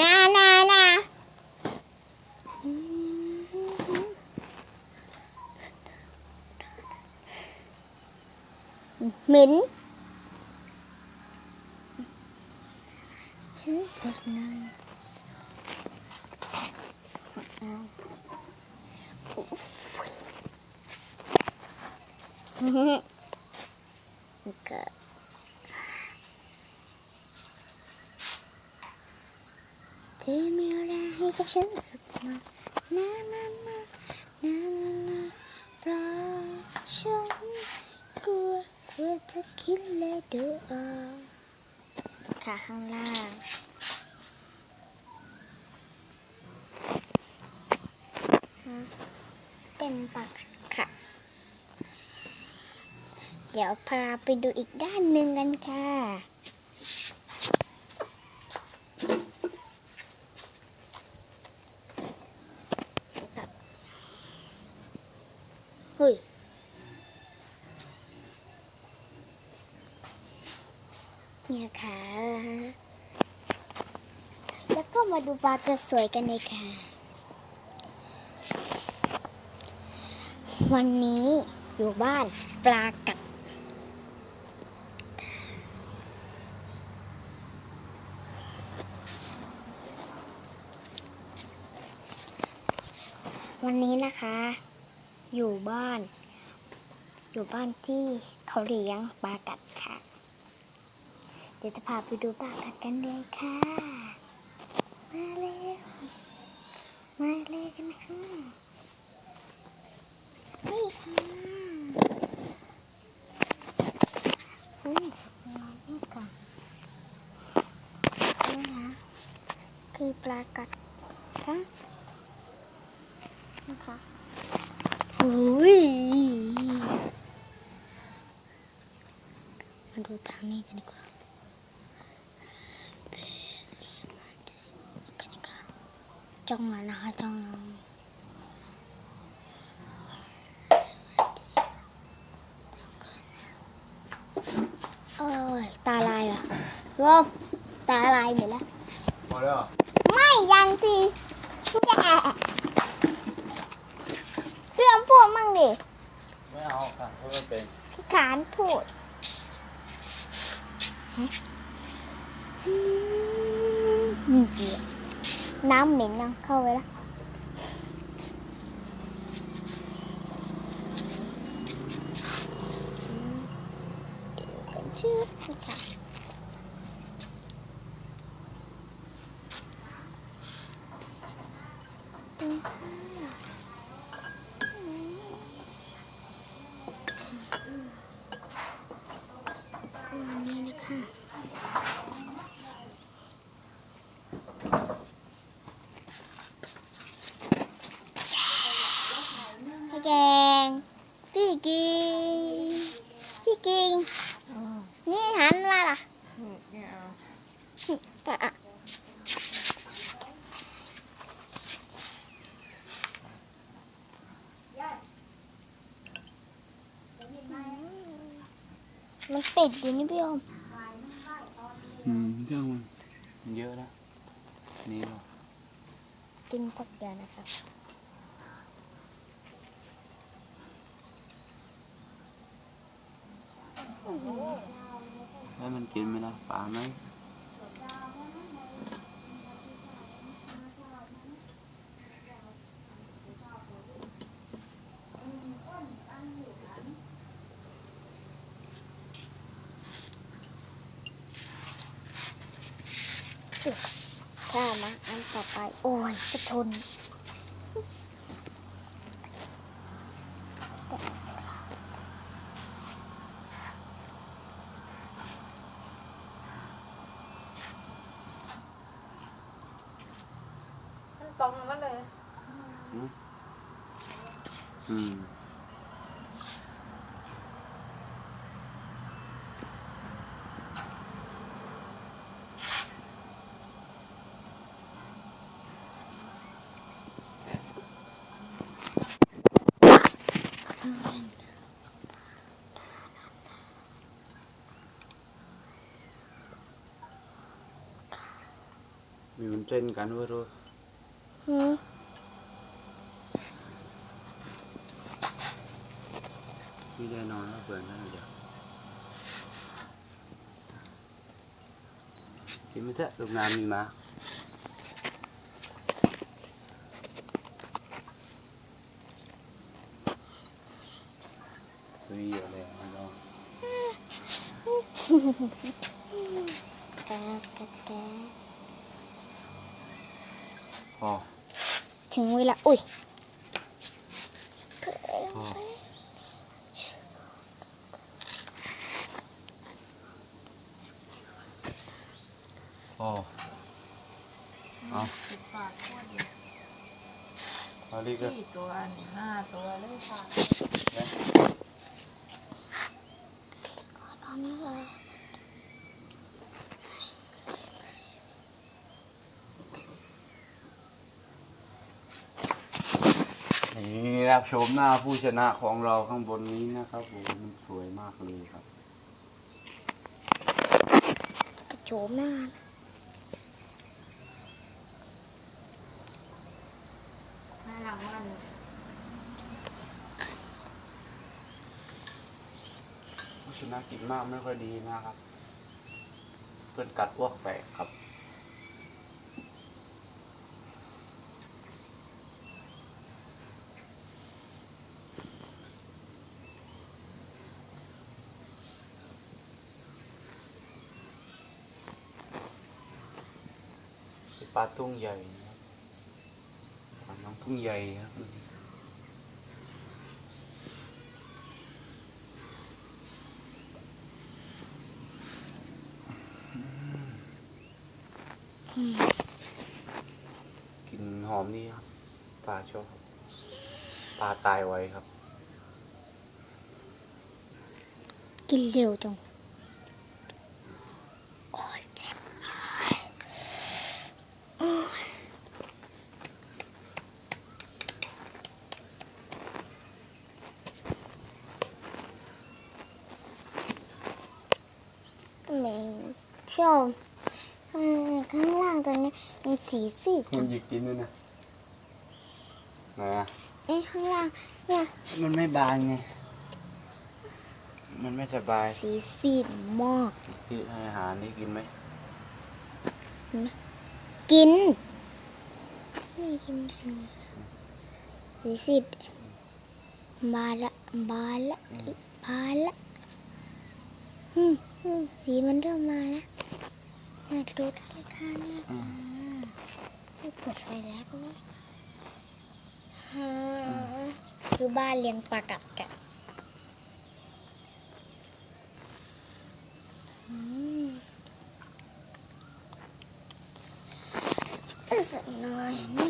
นานานาเหม็นเสร็จเลยก็ เธอมีเวลาให้ กับฉันสักหน่อยนะนะนะนะนะนะเพราะฉันกลัวเธอจะคิดและดูออกขาข้างล่างเป็นปากค่ะ เดี๋ยวพาไปดูอีกด้านหนึ่งกันค่ะ ฮ้ยเนี่ยค่ะ แล้วก็มาดูปลาจะสวยกันเลยค่ะ วันนี้อยู่บ้านปลากัดวันนี้นะคะ อยู่บ้าน อยู่บ้านที่เขาเลี้ยงปลากัดค่ะ เดี๋ยวจะพาไปดูปลากัดกันเลยค่ะ มาเร็วมาเลยกันค่ะนี่ค่ะอุ้ยมานี่ก่อนนี่นะคือปลากัดค่ะนะ อุ้ยมาดูทางนี้กันดีกว่าจ้องแล้วนะคะจ้องแล้วโอ้ยตาลายอะรอบตาลายหมดแล้วพอแล้วไม่ยังสิแย่ พูดมั่งดิไม่เอาค่ะเพราะมันเป็นพี่ขานพูดฮะน้ำเหม็นยังเข้าไปแล้วชื่อค่ะอันนี้นะคะพี่แกงพี่กิงพี่ กิงนี่หันมาล่ะไม่เอาอะมันติดอยู่นี่พี่อมอืมเรื่องมันมันเยอะแล้วนี่หรอกินพักเดียวนะครับ ให้มันกินไหมล่ะปลาไหมถ้ามาอันต่อไป โอ้ยกระชน ừ. Ừ. mình trên cán vừa rồi อืมมีมันเต้นกันเว้ยรู้หืมพี่ได้นอนแล้วเพื่อนนั่นเดียวกินไม่เถอะลูกน้ำมีมาตัวเยอะเลยมันลองกะกะกะพอ ถึงเวลา อุ้ยพอพอเอาสิบบาทโคตรเดียวเอาดิก็สี่ตัวอันห้าตัวเลยค่ะ ตอนนี้เลย นี่นะครับชมหน้าผู้ชนะของเราข้างบนนี้นะครับโอ้โหมันสวยมากเลยครับโจมหน้าหน้าหลังมันผู้ชนะกินมากไม่ค่อยดีนะครับ เพื่อนกัดอ้วกแตกครับ ปลาตุ้งใหญ่นะครับปลาน้องตุ้งใหญ่ครับกลินหอมนี่ครับปลาชอบปลาตายไว้ครับ กินเร็วจัง โอ้ยเจ็บโอ้ยเหม็น ชอบอืมข้างล่างตรงนี้มันสีซีดมัจันงหยิกกินด้วยนะไหนอะเอ้ข้างล่างเนี่ยมันไม่บานไง มันไม่สบายสีซีดมากที่ให้อาหารนี่กินไหมกินไม่กินกินสีซีดมาละมาละมาละอืมอืมสีมันเริ่มมาแล้ วน่าดูได้ค่ะน่าดูไม่เปิดไฟแล้วก็ไม่ฮ่าคือบ้านเลี้ยงปลากัดกันสักหน่อยนะ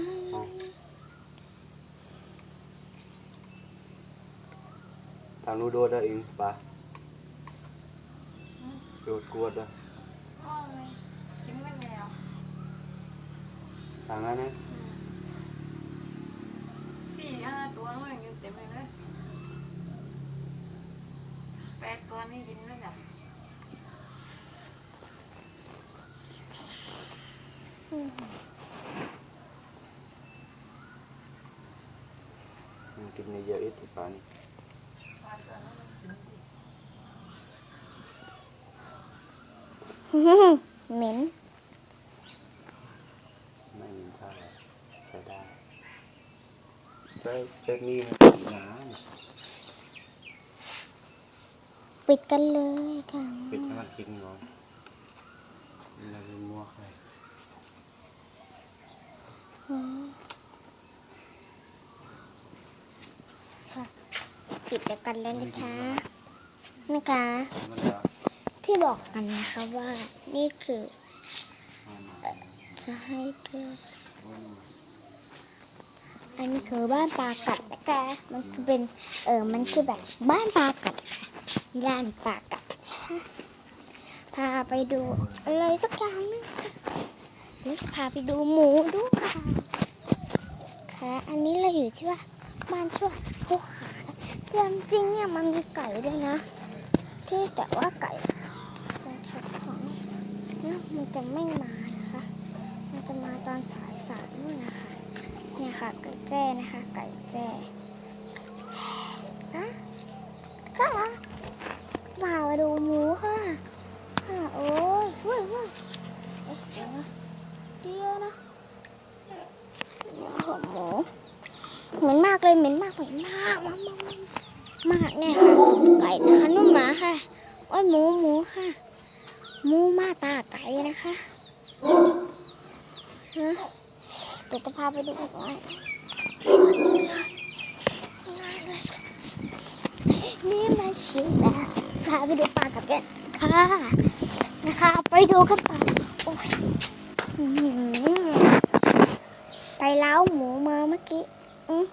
ทางนู้นโดดได้เองปลาโดดกวดอะ สี่ห้าตัวนู้นยังอยู่เต็มเล ใช้ได้ใช้เช็คนี่นะหนาปิดกันเลยค่ะปิดให้มันกินก่อนนี่เราเป็นมัวใครอืมค่ะปิดแล้วกันแล้วนะคะนะคะมันจะที่บอกกันนะคะว่านี่คือเอามาจะให้เลือกเอันนี้คือบ้านปลากัดนะคะมันคือเป็น เออมันคือแบบบ้านปลากัดค่ะร้านปลากัดนะคะพาไปดูอะไรสักอย่างหนึงค่ะแล้วพาไปดูหมูด้วยค่ะค่ะ อันนี้เราอยู่ที่ว่าบ้านช่วยเขาขายแต่จริงๆเนี่ยมันมีไก่ด้วยนะ ที่แต่ว่าไก่จะชัดของนะมันจะไม่มานะคะ มันจะมาตอนสายสายนู่นนะคะ เนี่ยค่ะไก่แจ้นะคะ ไก่แจ้ไก่แจ้นะก็มามาดูหมูค่ะค่ะโอ้ยเว้ยเว้ยเดี๋ยวนะเดี๋ยวนะเนี่ยค่ะหมูเหม็นมากเลยเหม็นมากเหม็นมากมากมากมากเนี่ยค่ะไก่นะคะนุ่มหมาค่ะโอ้ยหมูหมูค่ะหมูมาตาไก่นะคะฮะ ดี๋ยวจะพาไปดูกันหน่อยนี่มาชิวแต่พาไปดูปลากับกันค่ะ นะคะ ไปดูกันต่อโอ้ยไปเล้าหมูมาเมื่อกี้อืม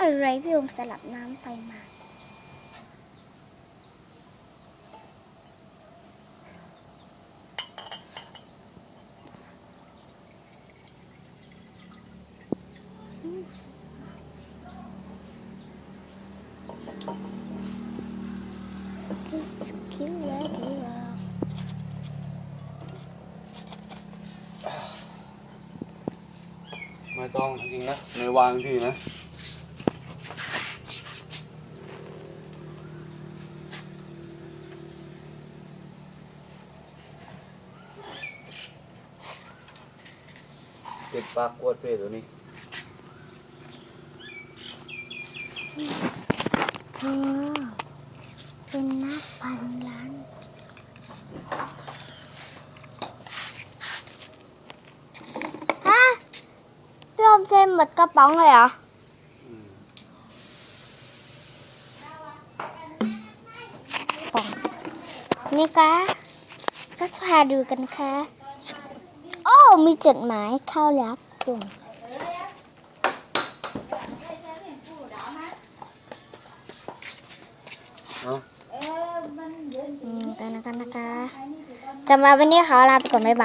อะไรพี่อมสลับน้ำไปมา คิ้วแล้วไม่ต้องจริงนะไม่วางที่นะเป็ดปากกวดเป็ดตัวนี้เธอเป็นนักพันล้านฮะพี่อมเซ็นหมดกระ ป๋องเลยเหรออืมป๋องนี่กะก็พาดูกันค่ะ โอ้ มีจดหมายเข้าแล้วจุ่มเนาะอืมกันนะคะนะคะจะมาวันนี้ขอลาไปก่อนบ๊ายบาย